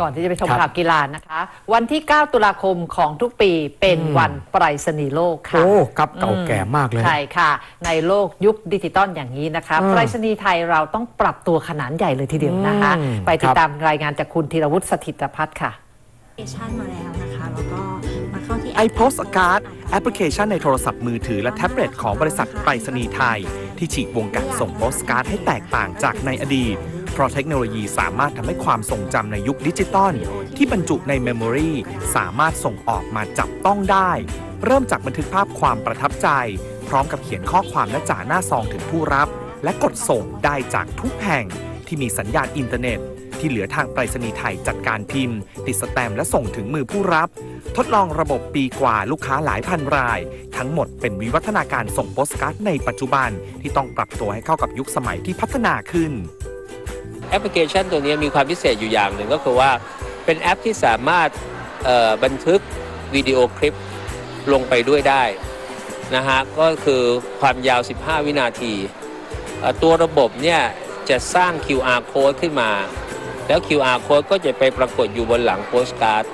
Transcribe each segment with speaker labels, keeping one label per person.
Speaker 1: ก่อนที่จะไปชม
Speaker 2: ครับ
Speaker 1: ข่าวกีฬานะคะ วันที่ 9 ตุลาคมของทุกปีเป็น
Speaker 2: อืม
Speaker 1: วันไปรษณีย์โลกค่ะ
Speaker 2: โอ้ครับเก่าแก่มากเลย
Speaker 1: ใช่ค่ะ ในโลกยุคดิจิตอลอย่างนี้นะคะ
Speaker 2: อืม
Speaker 1: ไปรษณีย์ไทยเราต้องปรับตัวขนาดใหญ่เลยทีเดียวนะคะ
Speaker 2: อืม
Speaker 1: ไปติ
Speaker 2: ค
Speaker 1: ด
Speaker 2: รับ
Speaker 1: ตามรายงานจากคุณธีรวุฒิสถิตพัฒน์ค่ะ
Speaker 3: แอปพลิเคชันมาแล้วนะคะแล้วก็มาเข้าที่
Speaker 4: iPostcard แอปพลิเคชันในโทรศัพท์มือถือและแท็บเล็ตของบริษัทไปรษณีย์ไทย ที่ฉีกวงการส่งโปสการ์ดให้แตกต่างจากในอดีต เพราะเทคโนโลยีสามารถทำให้ความทรงจำในยุคดิจิตอลที่บรรจุในเมมโมรีสามารถส่งออกมาจับต้องได้ เริ่มจากบันทึกภาพความประทับใจ พร้อมกับเขียนข้อความและจ่าหน้าซองถึงผู้รับ และกดส่งได้จากทุกแห่งที่มีสัญญาณอินเทอร์เน็ต ที่เหลือทางไปรษณีย์ไทยจัดการพิมพ์ ติดสแตมป์และส่งถึงมือผู้รับ ทดลองระบบปีกว่าลูกค้าหลายพันราย ทั้งหมดเป็นวิวัฒนาการส่งโปสการ์ดในปัจจุบันที่ต้องปรับตัวให้เข้ากับยุคสมัยที่พัฒนาขึ้น
Speaker 5: อปพลิเคชันตัวนี้มีความพิเศษอยู่อย่างหนึ่งก็คือว่าเป็นแอปที่สามารถบันทึกวิดีโอคลิปลงไปด้วยได้นะฮะก็คือความยาว 15 วินาที ตัวระบบเนี่ยจะสร้าง QR code ขึ้นมา แล้ว QR code ก็จะไปปรากฏอยู่บนหลังโปสการ์ด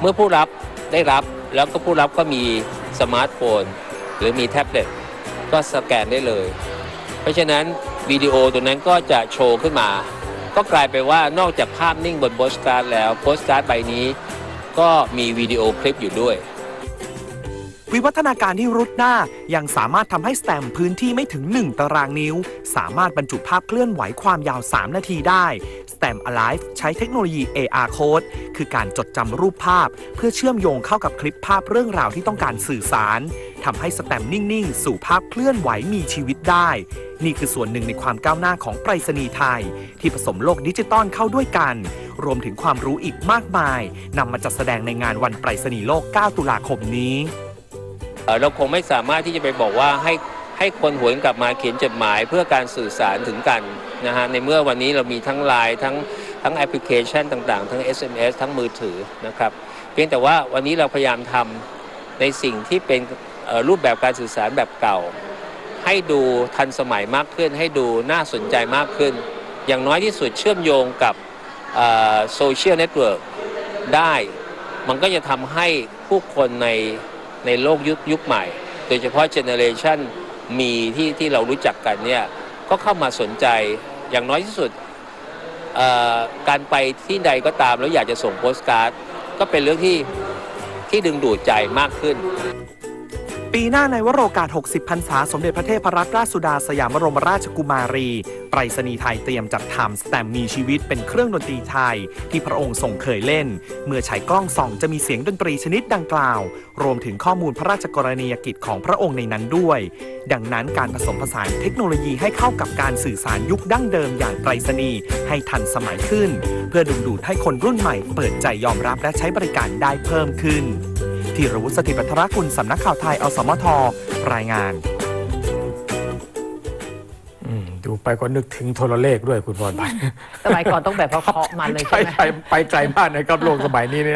Speaker 5: เมื่อผู้รับได้รับแล้วก็ผู้รับก็มีสมาร์ทโฟน หรือมีแท็บเล็ตก็สแกนได้เลย เพราะฉะนั้น วิดีโอตัวนั้นก็จะโชว์ขึ้นมา ก็กลายเป็นว่านอกจากภาพนิ่งบนโปสการ์ดแล้วโปสการ์ดใบนี้ ก็มีวิดีโอคลิปอยู่ด้วย
Speaker 4: วิวัฒนาการที่รุดหน้า ยังสามารถทำให้สแตมพื้นที่ไม่ถึง 1 ตารางนิ้ว สามารถบรรจุภาพเคลื่อนไหวความยาว 3 นาทีได้ s t a m Alive ใช้เทคโนโลยี AR Code คือการจดจำรูปภาพ เพื่อเชื่อมโยงเข้ากับคลิปภาพเรื่องราวที่ต้องการสื่อสารทำให้สแตมนิ่ง ๆ สู่ภาพเคลื่อนไหวมีชีวิตได้ นี่คือส่วนหนึ่งในความก้าวหน้าของไปรษณีย์ไทย ที่ผสมโลกดิจิตอลเข้าด้วยกัน รวมถึงความรู้อีกมากมายนำมาจัดแสดงในงานวันไปรษณีย์โลก 9 ตุลาคมนี้
Speaker 5: เราคงไม่สามารถที่จะไปบอกว่าให้ให้คนหวนกลับมาเขียนจดหมายเพื่อการสื่อสารถึงกันนะฮะในเมื่อวันนี้เรามีทั้งไลน์ทั้งทั้งแอปพลิเคชันต่างๆ ทั้ง SMS ทั้งมือถือนะครับเพียงแต่ว่าวันนี้เราพยายามทำในสิ่งที่เป็นรูปแบบการสื่อสารแบบเก่า ให้ดูทันสมัยมากขึ้น ให้ดูน่าสนใจมากขึ้น อย่างน้อยที่สุดเชื่อมโยงกับโซเชียลเน็ตเวิร์กได้ มันก็จะทำให้ผู้คนใน ในโลกยุคยุคใหม่ โดยเฉพาะเจเนเรชันมีที่ที่เรารู้จักกันเนี่ยก็เข้ามาสนใจอย่างน้อยที่สุดการไปที่ใดก็ตามแล้วอยากจะส่งโปสการ์ดก็เป็นเรื่องที่ที่ดึงดูดใจมากขึ้น
Speaker 4: ปีหน้าในวโรกาส 60 พรรษา สมเด็จพระเทพรัตนราชสุดาสยามบรมราชกุมารี ไปรษณีย์ไทยเตรียมจัดทำสแตมมีชีวิตเป็นเครื่องดนตรีไทย ที่พระองค์ทรงเคยเล่น เมื่อใช้กล้องส่องจะมีเสียงดนตรีชนิดดังกล่าว รวมถึงข้อมูลพระราชกรณียกิจของพระองค์ในนั้นด้วย ดังนั้นการผสมผสานเทคโนโลยีให้เข้ากับการสื่อสารยุคดั้งเดิมอย่างไปรษณีย์ให้ทันสมัยขึ้น เพื่อดึงดูดให้คนรุ่นใหม่ เปิดใจยอมรับและใช้บริการได้เพิ่มขึ้น ธีรวุฒิสถิตปัทรกุลสำนักข่าวไทย อสมท รายงาน
Speaker 2: อืมดูไปก็นึกถึงโทรเลขด้วยคุณพรพันธ์
Speaker 1: สมัยก่อนต้องแบบเพราะเคาะมันเลยใช่ไหม
Speaker 2: ใช่ไปไกลมากนะครับโลกสมัยนี้เนี่ย